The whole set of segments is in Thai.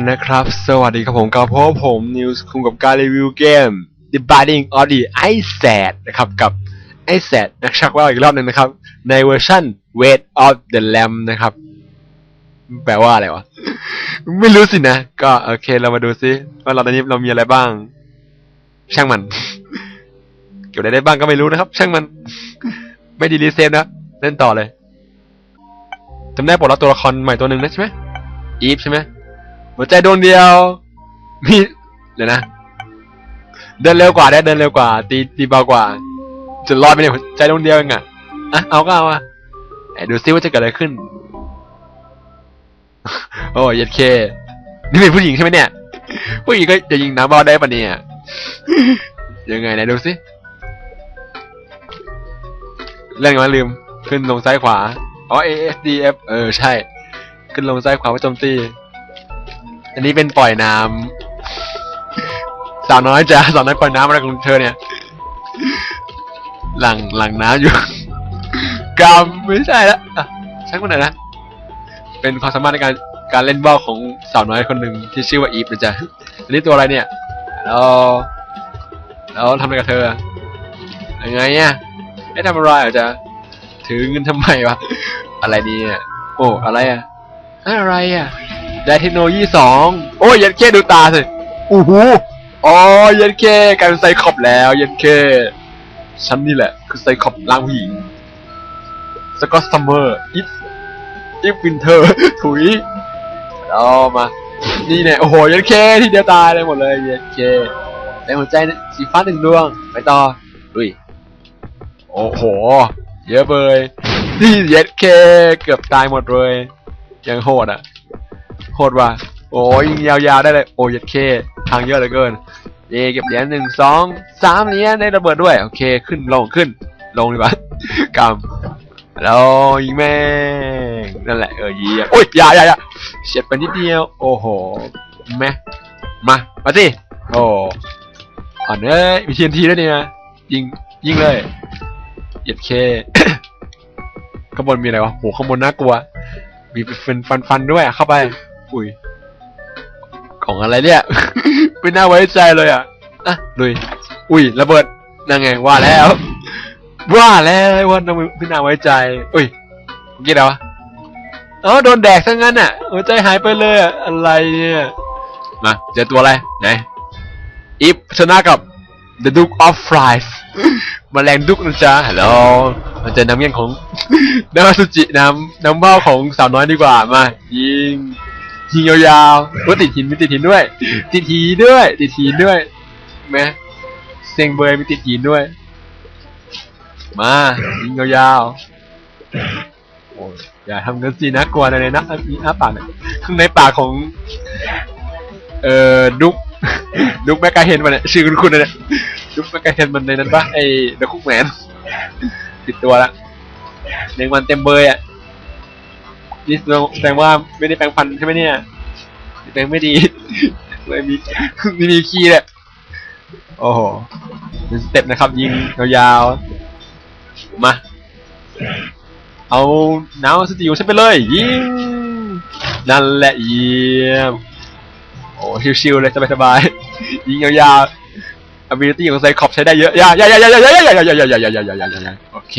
นะครับ สวัสดีครับผมกับพบผมนิวส์คุงกับการรีวิวเกม The Binding of the Ice Sad นะครับกับ Ice Sad นักชักว่าอีกรอบหนึ่งนะครับ ในเวอร์ชัน Weight of the Lamb นะครับ แปลว่าอะไรวะ ไม่รู้สินะ ก็โอเคเรามาดูซิว่าเราตอนนี้เรามีอะไรบ้าง ช่างมัน เก็บอะไรได้บ้างก็ไม่รู้นะครับ ช่างมัน ไม่ดีรีเซฟนะเล่นต่อเลยจำได้ปลดล็อกตัวละครใหม่ตัวหนึ่งนะใช่ไหมอีฟใช่ไหม หัวใจดวงเดียว มีเดี๋ยวนะ เดินเร็วกว่าได้เดินเร็วกว่า ตีตีเบากว่า จะรอดไปเนี่ยหัวใจดวงเดียวเองอะอะเอาก็เอาอะดูซิว่าจะเกิดอะไรขึ้น โอ้ยเย็ดเค นี่เป็นผู้หญิงใช่ไหมเนี่ยผู้หญิงก็จะยิงน้ำบอลได้ปะเนี่ยยังไงไหนดูซิเรื่องมาลืม ขึ้นลงซ้ายขวา อ๋อ A S D F เออ ใช่ ขึ้นลงซ้ายขวาว่าโจมตี อันนี้เป็นปล่อยน้ำสาวน้อยจ้ะสาวน้อยปล่อยน้ำอะไรของเธอเนี่ย หลังหลังน้ำอยู่ กรรมไม่ใช่ละอะช่างมันหน่อยนะ เป็นความสามารถในการการเล่นบอลของสาวน้อยคนหนึ่งที่ชื่อว่าอีฟนะจ๊ะอันนี้ตัวอะไรเนี่ยแล้วแล้วทำอะไรกับเธออะยังไงเนี่ยไม่ทำอะไรเหรอจ๊ะถือเงินทำไมวะอะไรเนี่ยโอ้อะไรอะอะไรอะ ได้เทคโนโลยีสองโอ้ยยันเคดูตาสิอู้หูอ๋อยันเคกลายเป็นไซคอปแล้วยันเคฉันนี่แหละ คือไซคอปร่างผู้หญิงสกอตซัมเมอร์อิฟอิฟวินเทอร์ถุยเอามา นี่เนี่ยโอ้โหยันเคทีเดียวตายเลยหมดเลยยันเคในหัวใจเนี่ยสีฟ้าหนึ่งดวง ไปต่อดุยโอ้โห เยอะเลยนี่เย็ดเคเกือบตายหมดเลยยังโหดอะ โหดว่ะโอ้ยยิงยาวๆได้เลย โอ้ยเย็ดเค ทางเยอะเหลือเกินเยเก็บเหรียญหนึ่งสองสามเหรียญได้ระเบิดด้วย โอเค ขึ้นลงขึ้น ลงดีกว่ากำแล้วยิงแม่งนั่นแหละเออเยี่ยโอ้ยอย่าอย่าอย่าเฉียดไปนิดเดียว โอ้โหแม่มามาสิโอ้อ่อนเอ้ยมีทีนทีด้วยเนี่ยยิงยิงเลยเหยียดเคข้างบนมีอะไรวะโหข้างบนน่ากลัว มีเป็นฟันฟันๆด้วยเข้าไป อุ้ยของอะไรเนี่ย ไม่น่าไว้ใจเลยอะอะลุย อุ้ยระเบิดนั่งไงว่าแล้ว ว่าแล้วว่าน้องไม่น่าไว้ใจ อุ้ยเมื่อกี้อะไรวะเอ้าโดนแดกซะงั้นอะหัวใจหายไปเลยอะอะไรเนี่ยมาเจอตัวอะไรไหนอีฟชนะกับ The Duke of Flies มแมลงดุกนะจ๊ะฮัลโหลมาเจอน้ำเงี้ยงของน้ำอสุจิน้ำน้ำเบ้าของสาวน้อยดีกว่ามายิง ยิงยาวๆว่าติดหินมีติดหินด้วย ติดหินด้วย ติดหินด้วยแม่เซ็งเบยมีติดหินด้วย มายิงยาวๆโอ้ยอย่าทำกันสินะกลัวนะในนะมีอ้าปากข้างในปากของ เอ่อดุกดุกแมกกาเฮนมันเนี่ยชื่อคุณคุณเนี่ยดุกแมกกาเฮนมันในนั้นปะไอ้เดอะคุกแมนติดตัวละแมงวันเต็มเบยอะ นี่แสดงว่าไม่ได้แปรงฟันใช่ไหมเนี่ยแปรงไม่ดี เลยมีไม่มีขี้เลยโอ้โหเป็นสเต็ปนะครับ ยิงยาวๆมา เอาน้ำสติวฉันไปเลย ยิง นั่นแหละเยี่ยมโอ้ชิวๆเลยสบายๆยิงยาวๆ ability ของไซคอปใช้ได้เยอะอย่ายายายายายายายายายายายายาย่าโอเค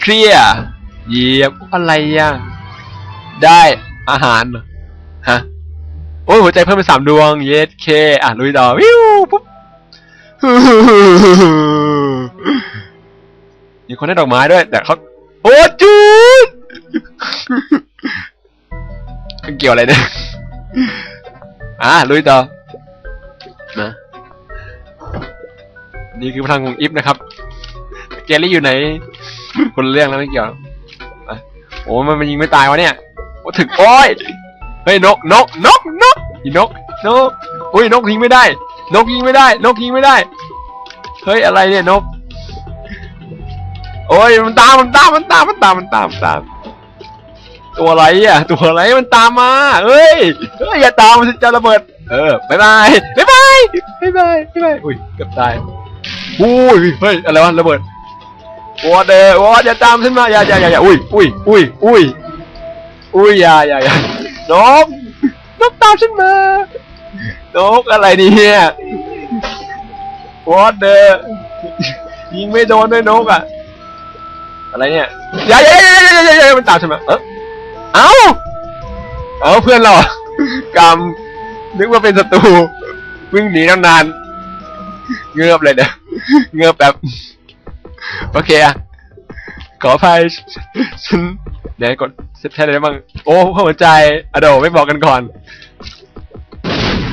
เคลียร์เยี่ยมอะไรอะ ได้อาหารฮะโอ้ยหัวใจเพิ่มเป็นสามดวง เยสเค อะลุยต่อวิวปุ๊บมีคนได้ดอกไม้ด้วย แต่เขาโอ้จูนเกี่ยวอะไรเนี่ยอะลุยต่อนะนี่คือพลังของอิฟนะครับเกลลี่อยู่ไหน คนเรื่องแล้วไม่เกี่ยวโอ้มันมันยิงไม่ตายวะเนี่ย ว่าถึงโอ้ยเฮ้ยนกนกนกนกอีนกนกอุ้ยนกยิงไม่ได้ นกยิงไม่ได้ นกยิงไม่ได้ เฮ้ยอะไรเนี่ยนก โอ้ยมันตามมันตามมันตามมันตามมันตามตาม ตัวอะไรอะ ตัวอะไรมันตามมาเฮ้ยเฮ้ยอย่าตามมันจะระเบิด เออบายบายบายบายบายบายบายบายอุ้ยเกือบตายอุ้ยเฮ้ยอะไรวะระเบิดวอเดอวอเดอร์ตามขึ้นมาอย่าอย่าอย่าอุ้ยอุ้ยอุ้ยอุ้ย อุ้ยอย่าอย่าอย่านกนกตามฉันมานกอะไรเนี่ย What the ยิงไม่โดนด้วยนกอะ อะไรเนี่ยอย่าอย่าอย่าอย่าอย่าอย่ามันตามฉันมาเอ้าเอ้าเอ้าเพื่อนเราอะกำนึกว่าเป็นศัตรูวิ่งหนีตั้งนาน เงือบเลยเด้อเงือบแบบ โอเคอะขออภัยฉัน ไหนกดเซตแทนอะไรบ้าง โอ้หัวใจอะโดไม่บอกกันก่อน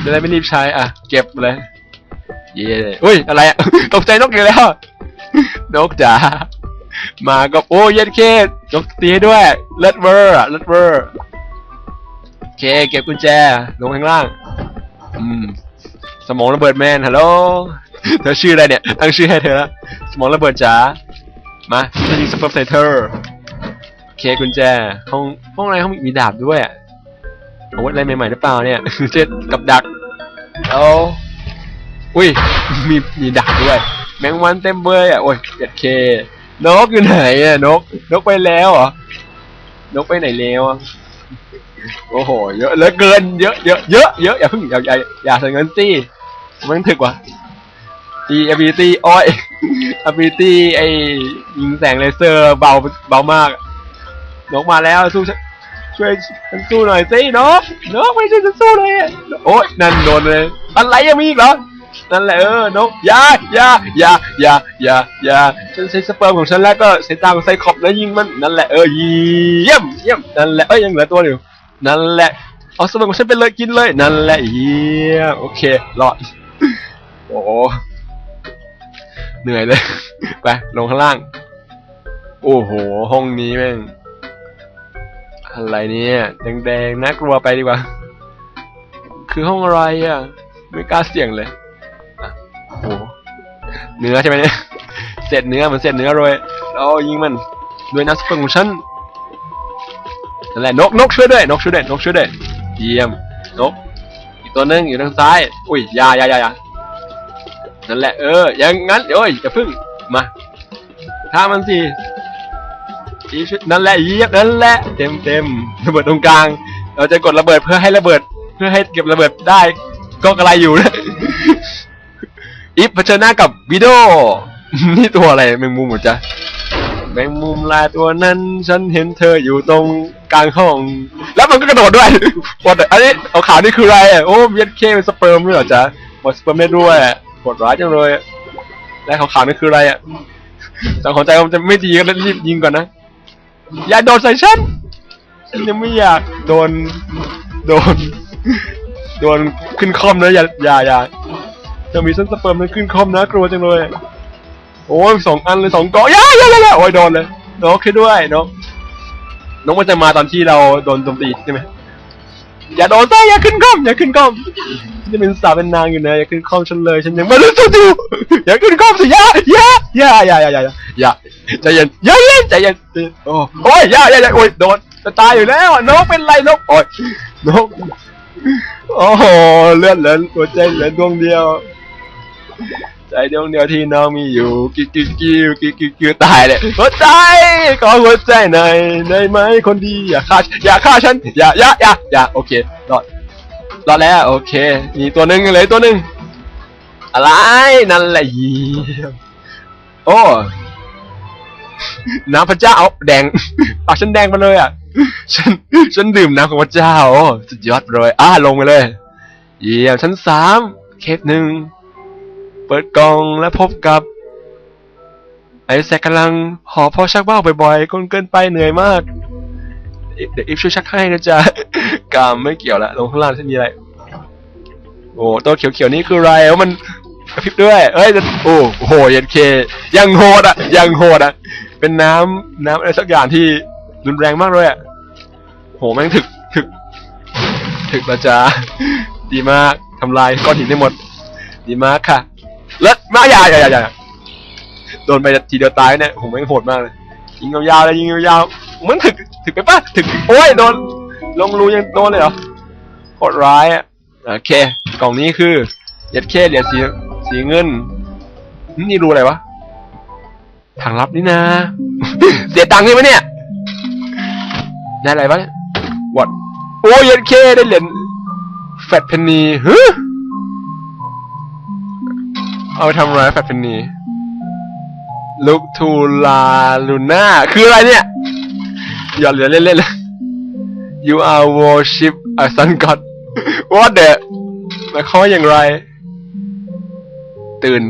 จะได้ไม่รีบใช้ อะ เก็บเลย เย้อุ้ย อะไรอะ ตกใจนกอีกแล้ว นกจ๋า มาก็ โอ้เย็ดเคสนกตีด้วยเลิศเวอร์เลิศเวอร์โอเค เก็บกุญแจ ลงข้างล่าง อืม สมองระเบิดแมน ฮัลโหล เธอชื่ออะไรเนี่ย ตั้งชื่อให้เธอละ สมองระเบิดจ๋า มาฉันยิงสเปิร์มใส่เธอโอ เคกุญแจ ห้องห้องอะไรห้องมีดาบด้วยอาวุธอะไรใหม่ๆหรือเปล่าเนี่ยเจ็ดกับดักเอาอุ้ยมีมีดักด้วย แมงวันเต็มเบยอะโอ้ยเจ็ดเคนกอยู่ไหนอะนก นกไปแล้วเหรอนกไปไหนแล้วอะโอ้โหเยอะเหลือเกินเยอะเยอะเยอะเยอะอย่าเพิ่งอย่าอย่าอย่าใส่เงินสิมันถึกว่ะตีอ b ีตีอ้อยอ b ีตีไอยิงแสงเลเซอร์เบาเบามาก นกมาแล้วสู้ฉันช่วยฉันสู้หน่อยสินกนกไม่ช่วยฉันสู้เลยโอ้ยนั่นโดนเลยอะไรยังมีอีกเหรอนั่นแหละเออนกอยาอยาอยาอยาอยาอยาฉันใช้สเปิร์มของฉันแล้วก็ใช้ตาของไซคอปแล้วยิงมันนั่นแหละเออเยี่ยมเยี่ยมนั่นแหละเอ้ยยังเหลือตัวอยู่นั่นแหละเอาสเปิร์มของฉันไปเลยกินเลยนั่นแหละเยี่ยมโอเครอดโอ้เหนื่อยเลย ไป ลงข้างล่าง โอ้โห ห้องนี้แม่ง อะไรเนี่ยแดงๆน่ากลัวไปดีกว่า คือห้องอะไรอะ ไม่กล้าเสี่ยงเลยอะโอ้โหเนื้อใช่ไหมเนี่ยเศษเนื้อเหมือนเศษเนื้อเลยเรายิงมันด้วยนักสเปิร์ของฉันนั่นแหละนกนกช่วยด้วยนกช่วยด้วยนกช่วยด้วยเยี่ยมนกอีกตัวหนึงอยู่ทางซ้าย อุ้ยอยาอยาอยาอยานั่นแหละเอออย่างงั้นเดี๋ยวเอ้ยอย่าพึ่งมาฆ่ามันสิ อีชนั่นแหละเยียบนั่นแหละเต็มเต็มระเบิดตรงกลาง เราจะกดระเบิดเพื่อให้ระเบิด เพื่อให้เก็บระเบิดได้ ก็กระไรอยู่นะอีฟเผชิญหน้ากับวิโดนี่ตัวอะไรแมงมุมหรอจ๊ะแมงมุมลายตัวนั้น ฉันเห็นเธออยู่ตรงกลางห้อง แล้วมันก็กระโดดด้วยปวดอันนี้เอาขาวนี่คืออะไรโอ้เวียนเคเป็นสเปิร์มด้วยเหรอจ๊ะหมดสเปิร์มได้ด้วยปวดร้ายจังเลยแล้วขาวๆนี่คืออะไรอะสังของใจมันจะไม่ดีก็รีบยิงก่อนนะ อย่าโดนใส่ฉันฉันยังไม่อยากโดน โดน โดนขึ้นคอมนะอย่าอย่าอย่าจะมีเส้นสเปิร์มมันขึ้นคอมนะกลัวจังเลย โอ้ยสองอันเลยสองกองอย่าอย่าอย่าอย่าโอ้ยโดนเลยนกขึ้นด้วยนกนกมันจะมาตอนที่เราโดนโจมตีใช่ไหมอย่าโดนใส่อย่าขึ้นคอมอย่าขึ้นคอมจะเป็นสาวเป็นนางอยู่นะอย่าขึ้นคอมฉันเลยฉันยังไม่รู้ตัวอยู่ อย่าขึ้นคอมสิอย่าอย่าอย่าอย่าอย่าอย่าอย่าใจเย็นใจเย็นใจเย็นโอ้โอ้ยอย่าอย่าอย่าโอ้ยโดนจะตายอยู่แล้วนกเป็นไรนกโอ้ยนกโอ้โหเลือดเหลือหัวใจเหลือดวงเดียว ใจดวงเดียวที่น้องมีอยู่กิ๊กกิ๊กกิ๊กกิ๊กกิ๊กตายเลยหัวใจขอหัวใจหน่อยได้ไหมคนดีอย่าฆ่าอย่าฆ่าฉันอย่าอย่าอย่าอย่าโอเครอดรอดแล้วโอเค มีตัวหนึ่งเลยตัวหนึ่ง อะไร นั่นแหละเยี่ยมโอ้ น้ำพระเจ้าเอาแดง ปากฉันแดงไปเลยอะ ฉัน ฉันดื่มน้ำของพระเจ้าโอ้สุดยอดเลย อ่าลงไปเลย เยี่ยมชั้นสามเคสหนึ่ง เปิดกล่องและพบกับไอ้แซกกำลังหอพ่อชักว่าวบ่อยๆก้นเกินไปเหนื่อยมาก เดี๋ยวอีฟช่วยชักให้นะจ๊ะกามไม่เกี่ยวละลงข้างล่างฉันมีอะไร โอ้ตัวเขียวๆนี่คืออะไรวะมัน ระพริบด้วย เอ้ยโอ้โหเย็นเค ยังโหดอะ ยังโหดอะ เป็นน้ำน้ำอะไรสักอย่างที่รุนแรงมากเลยอะ โหแม่งถึกถึก ถึกนะจ๊ะดีมากทำลายก้อนหินได้หมด ดีมากค่ะแล้วมาอย่าอย่าอย่าอย่าโดนไปทีเดียวตายเนี่ยผมแม่งโหดมากเลย ยิงยาวๆเลยยิงยาวๆมันถึกถึกไปปะถึกโอ้ยโดนลงรูยังโดนเลยเหรอโหดร้ายอะโอเค กล่องนี้คือเย็ดเคเหรียญสี สีเงิน นี่รูอะไรวะทางลับนี่นะ เสียตังค์ใช่ไหมเนี่ย ได้อะไรวะเนี่ยวัดโอ้ยเย็นเคได้เหรียญแฟดเพนนีฮึเอาไปทำอะไรแฟดเพนนีลุกทูลาลูน่าคืออะไรเนี่ยหยอดเหลือเล่นๆเลย you are worship a sun god what the หมายความว่าอย่างไร ตื่น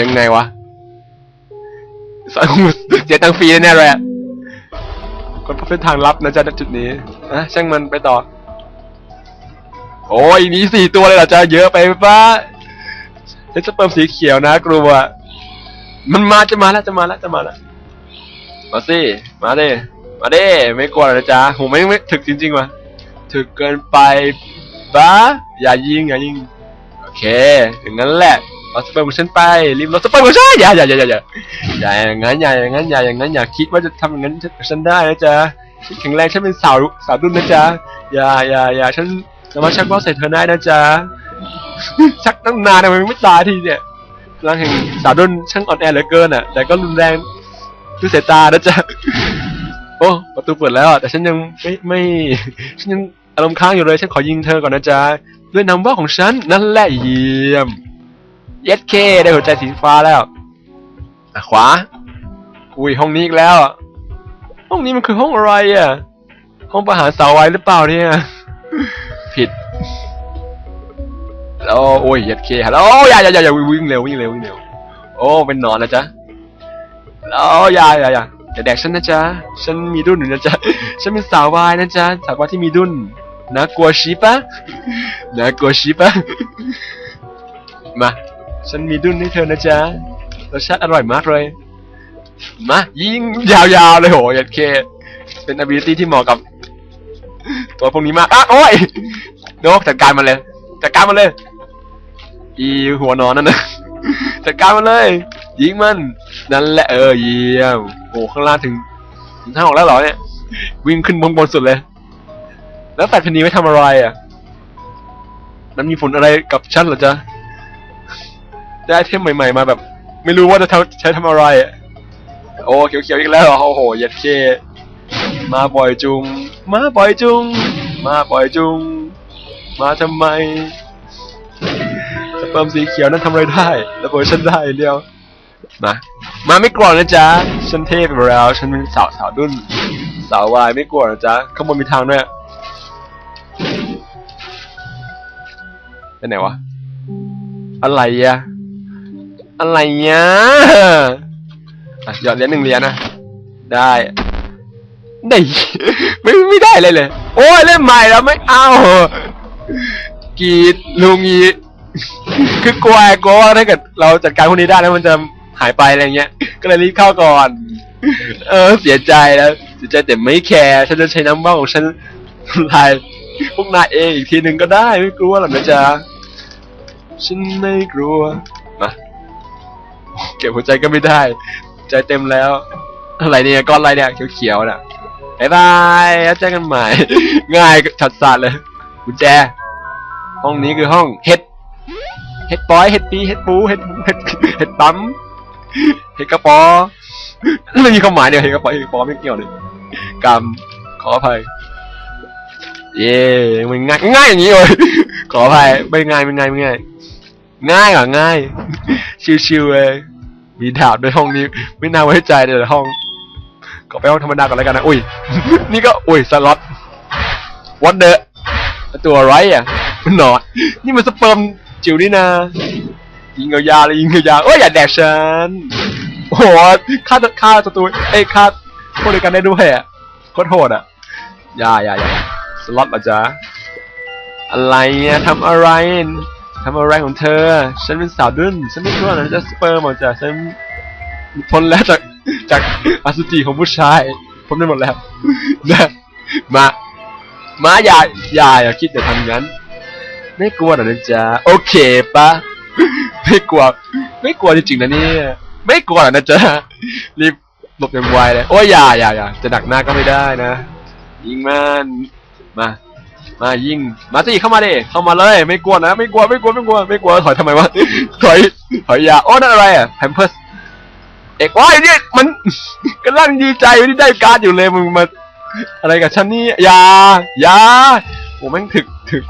ยังไงวะสเสียตังฟรีแน่เลยอะคนพบเส้นทางลับนะจ๊ะณจุดนี้นะช่างมันไปต่อ โอ้ยมีสี่ตัวเลยเหรอจ๊ะเยอะไปปะเฮสเปิร์มสีเขียวนะกลัว มันมาจะมาแล้วจะมาแล้วจะมาแล้วมาสิมาเดิมาเดิไม่กลัวนะจ๊ะผมไม่ไม่ถึกจริงๆว่ะถึกเกินไปปะอย่ายิงอย่ายิง เคอย่างนั้นแหละเอาสเปิร์มของฉันไปรีบรถสเปิร์มของฉันอย่าอย่าอย่าอย่าอย่าอย่าอย่างนั้นอย่าอย่างนั้นอย่าอย่างนั้นอย่าคิดว่าจะทำอย่างนั้นฉันได้นะจ๊ะแข็งแรงฉันเป็นสาวสาวรุ่นนะจ๊ะอย่าอย่าอย่าฉันสามารถชักว่าวใส่เธอได้นะจ๊ะชักตั้งนานทำไมไม่ตายทีเนี่ยพลังแห่งสาวรุ่นช่างอ่อนแอเหลือเกินอะ แต่ก็รุนแรงด้วยสายตานะจ๊ะโอ้ประตูเปิดแล้วแต่ฉันยังไม่ไม่ฉันยังอารมณ์ค้างอยู่เลย ฉันขอยิงเธอก่อนนะจ๊ะ ด้วยนำว่าของฉัน นั่นแหละเยี่ยม เย็ดเคได้หัวใจสีฟ้าแล้วอะขวา อุ้ยห้องนี้อีกแล้ว ห้องนี้มันคือห้องอะไรอะ ห้องประหารสาวไว้หรือเปล่าเนี่ย ผิดแล้วโอ้ยเย็ดเคฮัลโหลอย่าอย่าอย่าอย่าวิ่งเร็ววิ่งเร็ววิ่งเร็ว โอ้เป็นนอนนะจ๊ะแล้วอย่าอย่าอย่าอย่าแดกฉันนะจ๊ะ ฉันมีดุนอยู่นะจ๊ะ ฉันเป็นสาววายนะจ๊ะ สาววายที่มีดุน น่ากลัวชีปะน่ากลัวชีปะมา ฉันมีดุนให้เธอนะจ๊ะรสชาติอร่อยมากเลย มา ยิงยาวๆเลยโหย็ดเค เป็น ability ที่เหมาะกับ ตัวพวกนี้มากอะโอ้ยโนกจัดการมันเลยจัดการมันเลย อีหัวนอนนั่นนะจัดการมันเลย ยิงมัน นั่นแหละเออเยี่ยมโอ้ข้างล่างถึงถึงทางออกแล้วเหรอเนี่ย วิ่งขึ้นบนบนสุดเลย แล้วแฟดเพนนี้ไม่ทำอะไรอะ มันมีผลอะไรกับฉันเหรอจ๊ะ ได้ไอเทมใหม่ ๆ มาแบบ ไม่รู้ว่าจะใช้ทำอะไรอะ โอ้เขียวๆอีกแล้วเหรอโอ้โหยัดเค มาบ่อยจุง มาบ่อยจุง มาบ่อยจุง มาทำไมสเปิร์มสีเขียวนั้นทำอะไรได้ระเบิดฉันได้เดียวมามาไม่กลัวนะจ๊ะ ฉันเทพไปแล้ว ฉันเป็นสาวสาวดุนสาววายไม่กลัวนะจ๊ะข้างบนมีทางด้วย ไปไหนวะ อะไรอะอะไรเนี้ยอะหยอดเหรียญหนึ่งเหรียญนะ ได้ได้ไม่ไม่ได้เลยเลย โอ้ยเล่นใหม่แล้วไม่เอากรีดลุงอีคือกลัวกลัวว่าถ้าเกิดเราจัดการพวกนี้ได้แล้วมันจะหายไปอะไรเงี้ย ก็เลยรีบเข้าก่อน เออ เสียใจแล้วเสียใจแต่ไม่แคร์ฉันจะใช้น้ำบ้าของฉันทำลาย พวกนายเองอีกทีหนึ่งก็ได้ไม่กลัวหรอกนะจ๊ะฉันไม่กลัวมาเก็บหัวใจก็ไม่ได้ ใจเต็มแล้ว อะไรเนี่ยก้อนอะไรเนี่ยเขียวๆน่ะบายบายแล้วเจอกันใหม่ ง่ายชัดสาดเลยกุญแจ ห้องนี้คือห้องเห็ดเห็ดปอยเห็ดปีเห็ดปูเห็ดเห็ดเห็ดปั๊มเห็ดกระป๋อไม่มีความหมายเนี่ยเห็ดกระป๋อเห็ดกระป๋อไม่เกี่ยวเลยกรรมขออภัย เย้มันง่ายง่ายอย่างนี้เลยขออภัยไม่ง่ายไม่ง่ายไม่ง่ายง่ายเหรอง่าย ชิวๆเลยมีดาบด้วยห้องนี้ ไม่น่าไว้ใจเลยห้องก็ไปห้องธรรมดาก่อนแล้วกันนะอุ้ยนี่ก็อุ้ยสล็อตวัดเดอะตัวไรอะมันหนอนนี่มันสเปิร์มจิ๋วนี่นายิงยาวๆเลยยิงยาวๆโอ้ยอย่าแดกฉันโอ้โหฆ่าฆ่าศัตรูเอ้ยฆ่าพวกเดียวกันได้ด้วยอะโคตรโหดอะอย่าอย่าอย่า สล็อตเหรอจ๊ะอะไรอะทำอะไรทำอะไรของเธอ ฉันเป็นสาวดุนฉันไม่กลัวนะจะสเปิร์มหรอกจ้ะฉันพ้นแล้วจากจากอสุจิของผู้ชายพ้นได้หมดแล้วนะมามาอย่าอย่าอย่าคิดจะทำงั้น ไม่กลัวหรอกนะจ๊ะโอเคปะไม่กลัว ไม่กลัวจริงๆนะเนี่ยไม่กลัวหรอกนะจ๊ะรีบหลบอย่างไวเลยโอ้ยอย่าอย่าอย่าจะดักหน้าก็ไม่ได้นะยิงมัน มา มายิง มาสิเข้ามาดิเข้ามาเลย ไม่กลัวนะ ไม่กลัว ไม่กลัว ไม่กลัว ไม่กลัว ถอยทำไมวะ ถอย ถอยอยาโอ้นั่นอะไรอะแพมเพิร์สเอกว้ายเนี่ยมันกำลังดีใจที่ได้การ์ดอยู่เลยมึงมา อะไรกับฉันนี่อย่าอย่าโอ้แม่งถึกถึก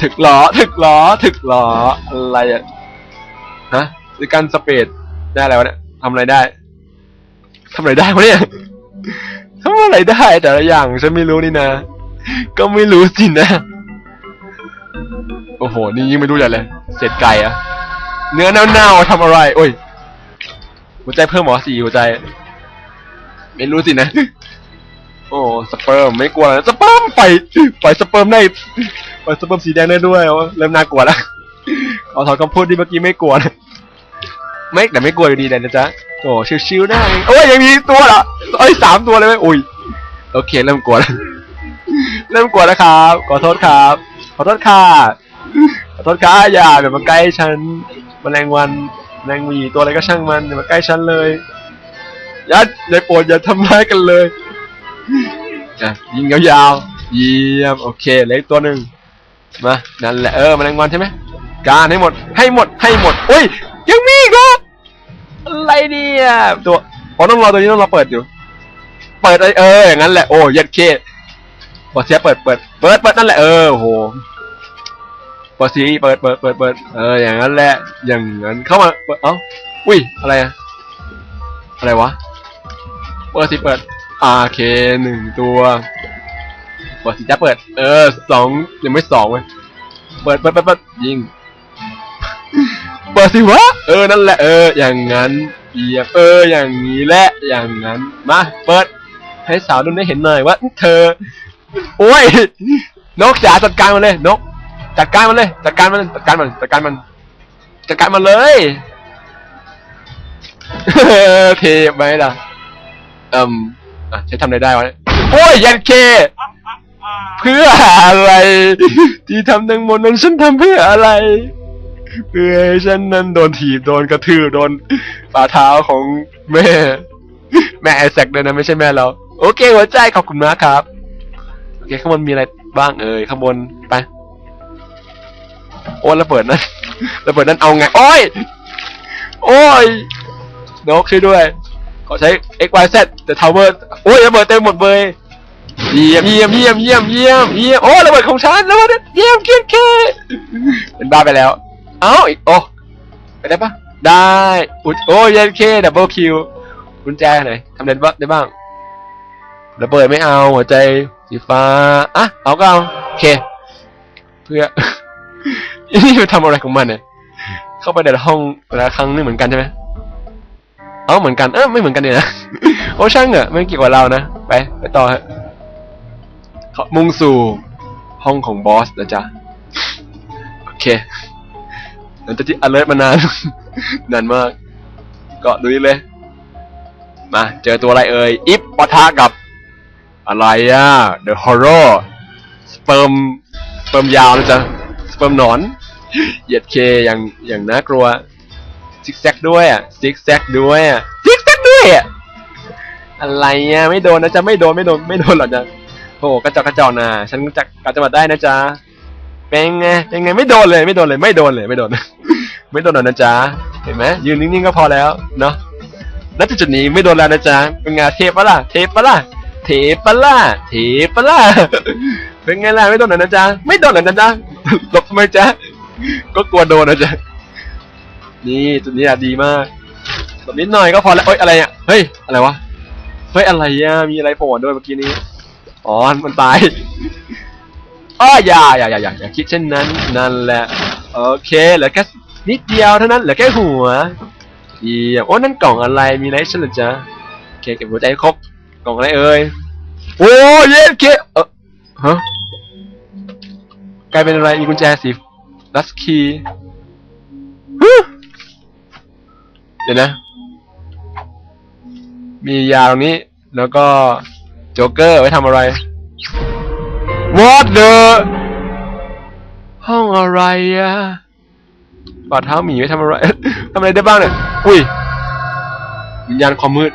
ถึกหรอถึกหรอถึกหรออะไรอะฮะหรือการสเปดได้อะไรวะเนี่ยทำอะไรได้ทำอะไรได้วะเนี่ยทำอะไรได้แต่ละอย่างฉันไม่รู้นี่นะ ก็ไม่รู้สินะ โอ้โห นี่ยิ่งไม่รู้ใหญ่เลย เศษไก่อะเนื้อเน่าๆทำอะไร โอ้ย หัวใจเพิ่มหมอสี่หัวใจ ไม่รู้สินะ โอ้ สเปิร์มไม่กลัวนะสเปิร์มไปล่อยปสเปิร์มได้ปล่อยสเปิร์มสีแดงได้ด้วย เริ่มน่ากลัวแล้วขอถอนคำพูดที่เมื่อกี้ไม่กลัวนะไม่แต่ไม่กลัวอยู่ดีเลยนะจ๊ะโอ้ชิวๆได้โอ้ยยังมีตัวเหรอเอ้ยสามตัวเลยไหมอุ้ยโอเคเริ่มกลัวแล้ว เริ่มกลัวแล้วครับ ขอโทษครับ ขอโทษค่ะ ขอโทษค่ะอย่าอย่ามาใกล้ฉันแมลงวันแมลงหวีตัวอะไรก็ช่างมันอย่ามาใกล้ฉันเลยอย่าในโปรดอย่าทำร้ายกันเลยอะยิงยาวๆเยี่ยมโอเคเหลืออีกตัวหนึ่งมานั่นแหละเออแมลงวันใช่ไหมการให้หมด ให้หมดให้หมดอุ้ยยังมีอีกเหรออะไรเนี่ยตัวอ๋อต้องรอตัวนี้ต้องรอเปิดอยู่ เปิดไอเอออย่างนั้นแหละโอ้เย็ดเค เปิดเสียเปิดเปิดเปิดเปิดนั่นแหละเออโหเปิดสีเปิดเปิดเปิดเปิดเอออย่างนั้นแหละอย่างนั้นเข้ามาเปิดเอ้าอุ้ยอะไรอะอะไรวะเปิดสิเปิดอาโอเคหนึ่งตัวเปิดสิจะเปิด เออสองยังไม่สองเว้ยเปิดเปิดเปิดเปิดยิงเปิดสิวะเออนั่นแหละเอออย่างนั้นเอียบเอออย่างนี้แหละอย่างนั้นมาเปิดให้สาวนุ่นได้เห็นหน่อยว่าเธอ โอ้ยนกจ๋าจัดการมันเลยนก จัดการมันเลย จัดการมันจัดการมันจัดการมันจัดการมันเลยเทไหมล่ะเอืมอะใช้ทำอะไรได้วะโอ้ยยันเค เพื่ออะไร ที่ทำทั้งหมดนั้นฉันทำเพื่ออะไรเพื่อให้ฉันนั้นโดนถีบโดนกระทืบโดนฝ่าเท้าของแม่ แม่ไอแซคด้วยนะไม่ใช่แม่เรา โอเคหัวใจขอบคุณมากครับ โอเคข้างบนมีอะไรบ้างเอ่ยข้างบนไปโอ้ระเบิดนั้นระเบิดนั้นเอาไงโอ้ยโอ้ยนกช่วยด้วยขอใช้ x y z แต่ทาวเวอร์โอ้ยระเบิดเต็มหมดเลยเยี่ยมเยี่ยมเยี่ยมเยี่ยมเยี่ยมเยี่ยมโอ้ระเบิดของฉันระเบิดเยี่ยมเกียร์เคเป็นบ้าไปแล้ว เอ้าอีกโอ้ไปได้ปะได้อุ๊ยโอ้ยเย็นเคดับเบิลคิวกุญแจไหนทำได้บ้างได้บ้างระเบิดไม่เอาหัวใจ สีฟ้าอะเอาก็เอาโอเค เพื่อนี่มันทำอะไรของมันเนี่ยเข้าไปในห้องแต่ละครั้งนี่เหมือนกันใช่ไหมเอ้าเหมือนกันเออไม่เหมือนกันเนี่ยนะโอ้ช่างเหอะไม่เกี่ยวกับเรานะไปไปต่อฮะเขามุ่งสู่ห้องของบอสนะจ๊ะโอเคหลังจากที่ alert มานาน นานมาก ก็ดูนี่เลย มา เจอตัวอะไรเอ่ยอิฟปะทะกับ อะไรอะ The Horror สเปิร์มสเปิร์มยาวนะจ๊ะสเปิร์มหนอน เหยียดเคอย่างอย่างน่ากลัวซิกแซกด้วยอะซิกแซกด้วยอะซิกแซกด้วยอะอะไรอะไม่โดนนะจ๊ะไม่โดนไม่โดนไม่โดนหรอกจ๊ะโอ้กระจอกกระจอกนะฉันจักระจังหวัดได้นะจ๊ะเป็นไงเป็นไงไม่โดนเลยไม่โดนเลยไม่โดนเลยไม่โดน ไม่โดนหรอกนะจ๊ะเห็นไหมยืนนิ่งๆก็พอแล้วเนาะณจุดนี้ไม่โดนแล้วนะจ๊ะเป็นไงเทปปะล่ะเทปปะล่ะ เทปล่ะเทปล่ะเป็นไงล่ะไม่โดนหรอนะจ๊ะไม่โดนหรอนะจ๊ะหลบทำไมจ๊ะก็กลัวโดนนะจ๊ะนี่จุดนี้อะดีมากหลบนิดหน่อยก็พอแล้วเอ้ยอะไรอะเฮ้ยอะไรวะเฮ้ยอะไรอะมีอะไรโผล่ด้วยเมื่อกี้นี้อ๋อมันตายอ้ออย่าอย่าอย่าอย่าอย่าคิดเช่นนั้นนั่นแหละโอเคเหลือแค่นิดเดียวเท่านั้นเหลือแค่หัวเยี่ยมโอ้นั่นกล่องอะไรมีไรฉันหรอจ๊ะโอเคเก็บหัวใจครบ กล่องอะไรเอ่ยโอ้เย็นเคเออฮะกลายเป็นอะไรมีกุญแจสีลัสคีเดี๋ยวนะ มียาตรงนี้ แล้วก็โจ๊กเกอร์ไว้ทำอะไร What the ห้องอะไรอะบาดเท้าหมีไว้ทำอะไร ทำอะไรได้บ้างเนี่ย อุ้ย วิญญาณความมืด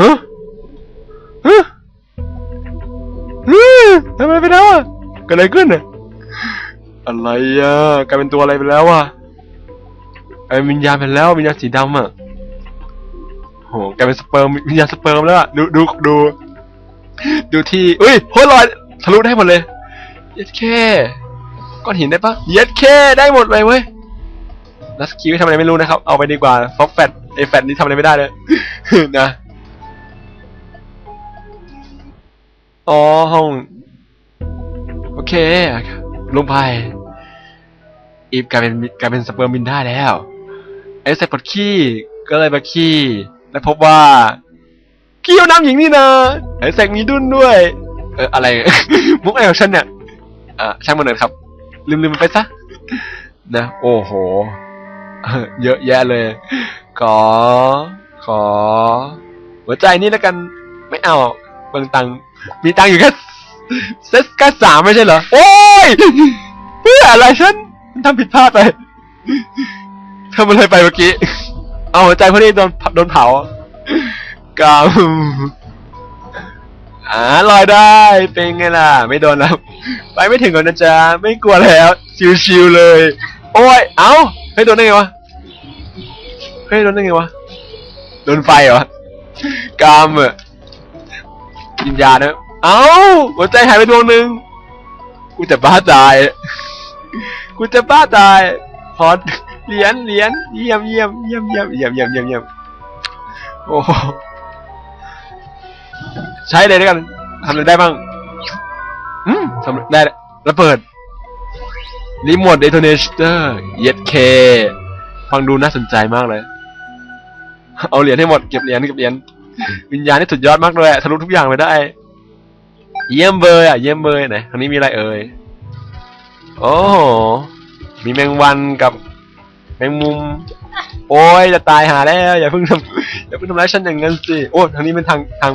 ฮะฮะทำไมไปแล้วอะเกิดอะไรขึ้นเนี่ยอะไรอะกลายเป็นตัวอะไรไปแล้วอะกลายเป็นวิญญาณไปแล้ววิญญาณสีดำอะโหกลายเป็นสเปิร์มวิญญาณสเปิร์มแล้วอะดูดูดู ดูที่อุ้ยโคตรลอยทะลุได้หมดเลยเย็ดแค่ก้อนหินได้ปะเย็ดแค่ได้หมดเลยเว้ยนัสกีไม่ทำอะไรไม่รู้นะครับ เอาไปดีกว่าฟอกแฟตไอแฟตนี่ทำอะไรไม่ได้เลยนะ อ๋อห้อง โอเค ลงไป อีฟกลายเป็นกลายเป็นสเปิร์มบินได้แล้วไอ้ใส่ปดขี้ก็เลยมาขี้ และพบว่าขี้น้ำหญิงนี่นะไอ้แสกมีดุนด้วย เอออะไร มุกอะไรของฉันเนี่ยอะช่างมันเถอะครับ ลืมลืมมันไปซะนะ โอ้โห เยอะแยะเลย ขอ ขอ หัวใจนี่แล้วกัน ไม่เอาเบิ่งตังค์ มีตังค์อยู่แค่เซสแค่สามไม่ใช่เหรอ โอ้ยเพื่ออะไรฉันทำผิดพลาดไปทำอะไรไปเมื่อกี้ เอาหัวใจพอดีโดนโดนเผากำอ่าลอยได้ เป็นไงล่ะ ไม่โดนแล้ว ไปไม่ถึงก่อนนะจ๊ะ ไม่กลัวแล้ว ชิวๆเลย โอ้ย เอ้า เฮ้ยโดนได้ไงวะ เฮ้ยโดนได้ไงวะ โดนไฟเหรอกำอะ กินยานะเอ้าหัวใจหายไปดวงหนึ่งกูจะบ้าตาย กูจะบ้าตาย พอดเหรียญเหรียญเยี่ยมเยี่ยมเยี่ยมเยี่ยมเยี่ยมเยี่ยมเยี่ยมเยี่ยมโอ้โหใช้เลยด้วยกันทำอะไรได้บ้างอืมทำได้ระเบิดรีโมทเดโทเนเตอร์เย็ดเคฟังดูน่าสนใจมากเลย เอาเหรียญให้หมด เก็บเหรียญเก็บเหรียญ วิญญาณนี่สุดยอดมากเลยอะทะลุทุกอย่างไปได้ เยี่ยมเบยอะเยี่ยมเบยไหนทางนี้มีอะไรเอ่ยโอ้โหมีแมงวันกับแมงมุม โอ้ยจะตายหาแล้วอย่าเพิ่งทำอย่าเพิ่งทำร้ายฉันอย่างนั้นสิโอ้ทางนี้เป็นทางทาง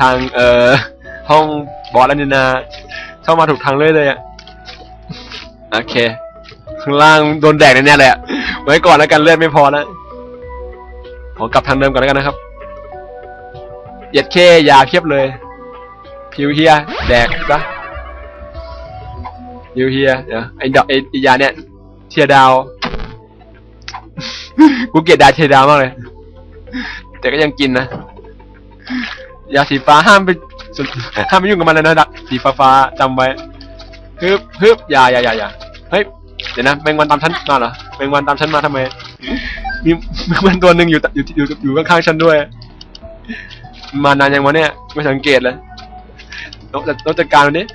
ทางเอ่อห้องบอสแล้วนี่นาเข้ามาถูกทางเลยเลยอะโอเคข้างล่างโดนแดกแน่ๆเลยอะไว้ก่อนแล้วกันเลือดไม่พอแล้วขอกลับทางเดิมก่อนแล้วกันนะครับ ย็ดเคยาเพียบเลยพิวเฮียแดกซะพิวเฮียเดี๋ยวไอ้ดอกไอ้ยาเนี่ยเทียดาว กูเกลียดดาเทียดาวมากเลย แต่ก็ยังกินนะ ยาสีฟ้าห้ามไปห้ามไปยุ่งกับมันเลยนะดักสีฟ้าฟ้าจำไว้ฮึบฮึบย่ายายายาเฮ้ย เดี๋ยวนะแมงวันตามฉันมาเหรอแมงวันตามฉันมาทำไม มีแมงวันตัวหนึ่งอยู่อยู่อยู่อยู่ข้างๆฉันด้วย มานานยังวะเนี่ย ไม่สังเกตเลยนกจัดนกจัดการวันนี้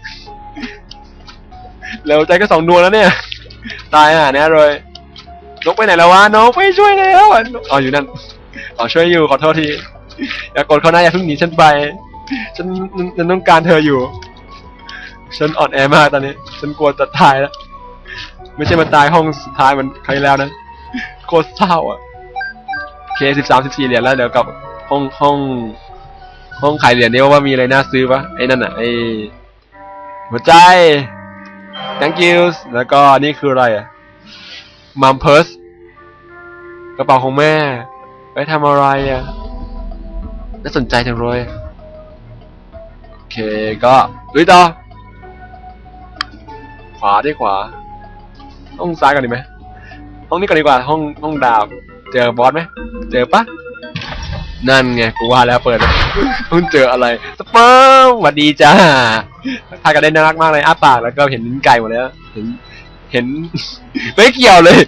เร็วใจก็สองดวงแล้วเนี่ย ตายอะแน่เลยนกไปไหนแล้ววะนกไม่ช่วยแล้วอะนกอ๋ออยู่นั่นอ๋อช่วยอยู่ขอโทษทีอย่ากดเขาหน้าอย่าเพิ่งหนีฉันไปฉันฉันต้องการเธออยู่ ฉันอ่อนแอมากตอนนี้ ฉันกลัวจะตายแล้วไม่ใช่มาตายห้องสุดท้ายเหมันใครแล้วนะโคตรเศร้าอะเคสิบสามสิบสี่เหรียญแล้วเดี๋ยวกลับห้องห้อง ห้องขายเหรียญนี่ว่ามีอะไรน่าซื้อปะไอ้นั่นอะไอ้หัวใจ thank you แล้วก็นี่คืออะไรอะมัมเพิร์สกระเป๋าของแม่ ไปทำอะไรอะน่าสนใจจังเลยโอเคก็ลุยต่อขวาที่ขวา ห้องซ้ายก่อนดีไหมห้องนี้ก่อนดีกว่าห้องห้องดาบ เจอบอสไหมเจอปะ นั่นไงกูว่าแล้วเปิดเพิ่งเจออะไรสเปิร์มหวัดดีจ้าทายกันได้น่ารักมากเลยอ้าปากแล้วก็เห็นลิ้นไก่หมดแล้วเห็นเห็น ไม่เกี่ยวเลย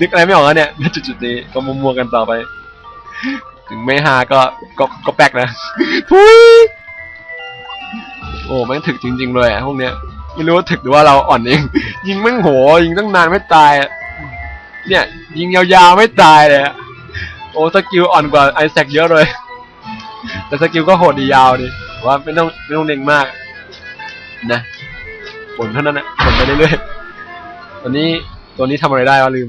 นึกอะไรไม่ออกแล้วเนี่ยณจุดๆนี้ก็มัวๆกันต่อไป ถึงไม่ฮาก็ก็ก็แป๊กนะทุยโอ้แม่งถึกจริง ๆ เลยอะพวกเนี้ยไม่รู้ว่าถึกหรือว่าเราอ่อนเองยิงแม่งโหยิงตั้งนานไม่ตายเนี่ย ยิงยาวๆไม่ตายเลยอะ โอ้สกิลอ่อนกว่าไอแซคเยอะเลย แต่สกิลก็โหดดียาวดิว่าไม่ต้องไม่ต้องเล็งมากนะผลเท่านั้นนะผลไปเรื่อยๆตัวนี้ตัวนี้ทำอะไรได้วะลืม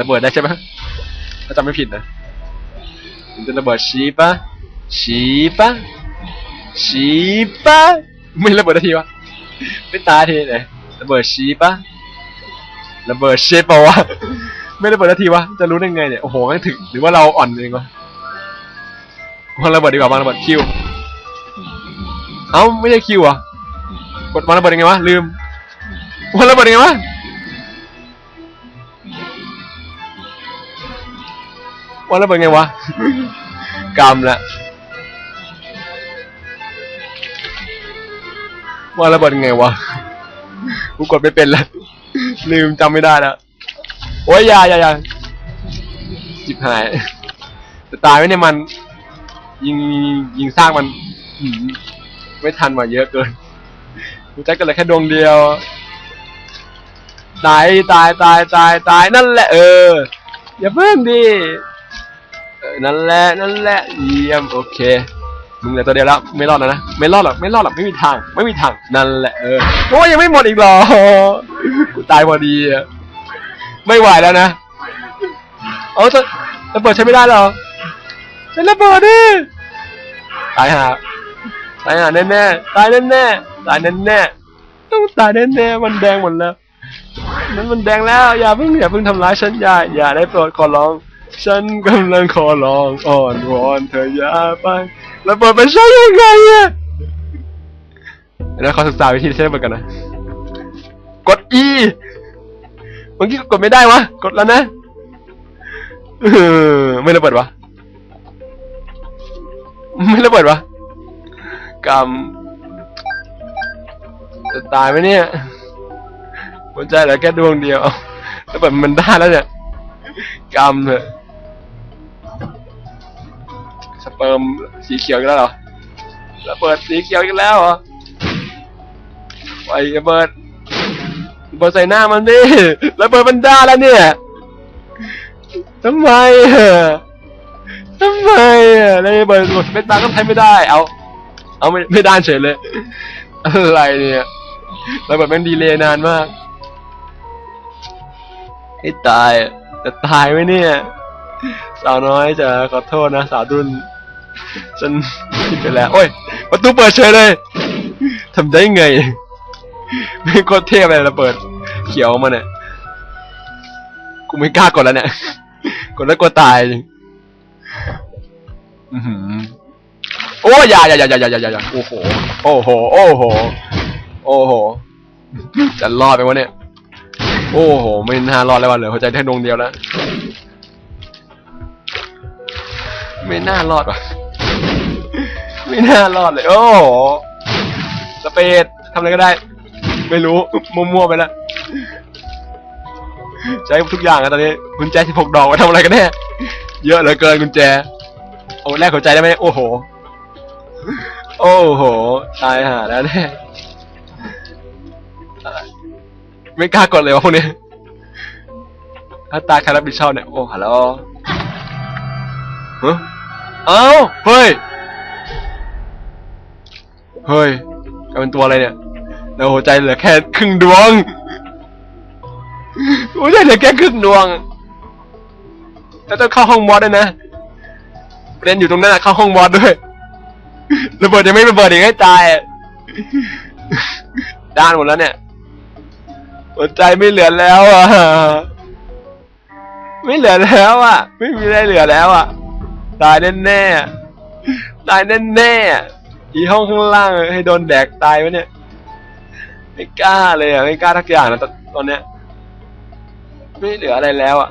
ระเบิดได้ใช่ไหมถ้าจำไม่ผิดนะมันจะระเบิดชีปะชีปะชีปะไม่ระเบิดนาทีวะไม่ตายทีไหนระเบิดชีปะระเบิดเชฟปะวะ ไม่ระเบิดนาทีวะ จะรู้ได้ไงเนี่ย โอ้โหไม่งถึง หรือว่าเราอ่อนเองวะวางระเบิดดีกว่าวางระเบิดคิว เอ้าไม่ใช่คิวอะกดวางระเบิดยังไงวะ ลืมวางระเบิดยังไงวะ วางระเบิดยังไงวะ กรรมละว่าระเบิดไงวะ กูกดไม่เป็นล้วลืมจำไม่ได้แล้ว อ้ยอย่าอย่าอย่าจิบหายจะตายไหมเนี่ยมัน ยิงยิงสร้างมันไม่ทันมาเยอะเกินกูใจกันเลยแค่ดวงเดียว ตายตายตายตายตายนั่นแหละเออ อย่าเพิ่งดิเออนั่นแหละนั่นแหละเยี่ยมโอเคมึงเหลือตัวเดียวแล้วไม่รอดแล้วนะไม่รอดหรอกไม่รอดหรอกไม่มีทาง ไม่มีทางนั่นแหละเออโอ้ยยังไม่หมดอีกหรอกูตายพอดีอะ ไม่ไหวแล้วนะ เอาจะระเบิดใช้ไม่ได้หรอใช้ระเบิดดิตายหาตายหาแน่แน่ตายแน่แน่ตายแน่แน่ต้องตายแน่แน่มันแดงหมดแล้วนั้นมันแดงแล้ว อย่าเพิ่งอย่าเพิ่งทำร้ายฉันอย่าอย่าได้โปรดขอร้อง ฉันกำลังขอร้องอ่อนวอนเธออย่าไประเบิดมันใช้ยังไงอะแล้วขอศึกษาวิธีใช้ระเบิดกันนะ กด E มื่อกี้กดไม่ได้วะ กดแล้วนะเออไม่ระเบิดวะ ไม่ระเบิดวะกรรมจะตายไหมเนี่ยหัวใจเหลือแค่ดวงเดียวระเบิดมันได้แล้วเนี่ยกรรมเถอะสเปิร์มสีเขียวอีกแล้วเหรอระเบิดสีเขียวอีกแล้วเหรอไอ้ระเบิด เบิดใส่หน้ามันดิระเบิดมันได้แล้วเนี่ยทำไมอะทำไมอะแล้วระเบิดเม็ดตาก็ใช้ไม่ได้ เอา เอาไม่ไม่ได้เฉยเลย อะไรเนี่ยระเบิดมันดีเลยนานมากให้ตายจะตายไหมเนี่ย สาวน้อยจะขอโทษนะสาวดุนฉันผิดไปแล้ว โอ้ยประตูเปิดเฉยเลยทำได้ไง ไม่โคตรเทพเลยระเบิด เขียวมาเนี่ย กูไม่กล้ากดแล้วเนี่ย กดแล้วกลัวตายจริงอื้อหือโอ้ยอย่าอย่าอย่าอย่าอย่าอย่าอย่าโอ้โห โอ้โห โอ้โห โอ้โห จะรอดไปวะเนี่ย โอ้โห ไม่น่ารอดแล้ววันเหลือหัวใจแค่ดวงเดียวแล้ว ไม่น่ารอดว่ะ ไม่น่ารอดเลย โอ้โห สเปดทำอะไรก็ได้ ไม่รู้ มั่วๆไปแล้วใช้ทุกอย่างอะตอนนี้กุญแจสิบหกดอกไว้ทำอะไรกันแน่เยอะเหลือเกินกุญแจ โอ้แลกหัวใจได้ไหมโอ้โห โอ้โห ตายหาแล้วแน่ไม่กล้ากดเลยวะพวกนี้ถ้าตายใครรับผิดชอบเนี่ย โอ้ฮัลโหลฮะเอ้าเฮ้ย เฮ้ยกลายเป็นตัวอะไรเนี่ย แล้วหัวใจเหลือแค่ครึ่งดวงหัวใจเหลือแค่ครึ่งดวงแล้วต้องเข้าห้องมอสด้วยนะประเด็นอยู่ตรงนั้นอะเข้าห้องมอสด้วยระเบิดยังไม่ระเบิดอีกให้ตายอะด้านหมดแล้วเนี่ยหัวใจไม่เหลือแล้วอะไม่เหลือแล้วอะ ไม่มีอะไรเหลือแล้วอะ ตายแน่ๆอะตายแน่ๆอะอีห้องข้างล่างให้โดนแดกตายวะเนี่ย ไม่กล้าเลยอะไม่กล้าทักอย่างนะตอนตอนเนี้ยไม่เหลืออะไรแล้วอะ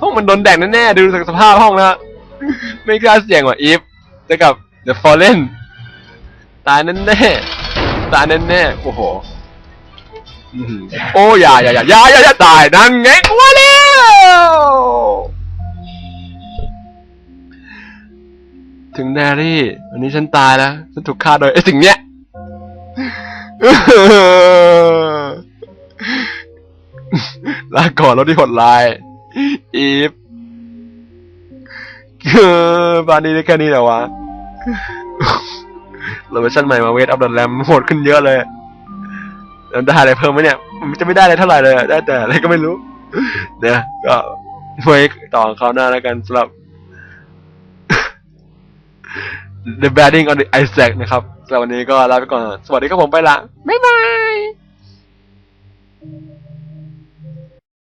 ห้องมันโดนแดกแน่ๆดูจากสภาพห้องแล้ว ไม่กล้าเสี่ยงว่ะอีฟเจะกับ The Fallen ตายแน่ๆตายแน่ๆโอ้โหโอ้ยาอย่าอย่าอย่าอย่าอย่าตายนั่นไงกลัวแล้วถึงแดรี่วันนี้ฉันตายแล้วฉันถูกฆ่าโดยไอ้สิ่งเนี้ย ลาก่อนรถที่หดลาย อีฟเออบานนี้ได้แค่นี้แหละวะเราเวอร์ชันใหม่มาเวทอัพดันแรมโหดขึ้นเยอะเลยแล้วได้อะไรเพิ่มไหมเนี่ย มันจะไม่ได้อะไรเท่าไหร่เลย ได้แต่อะไรก็ไม่รู้ เนี่ย ก็ไว้ต่อเขาวหน้าแล้วกันสำหรับ The Batting on the Isaac นะครับ สำหรับวันนี้ก็ลาไปก่อน สวัสดีครับผมไปละ บ๊ายบาย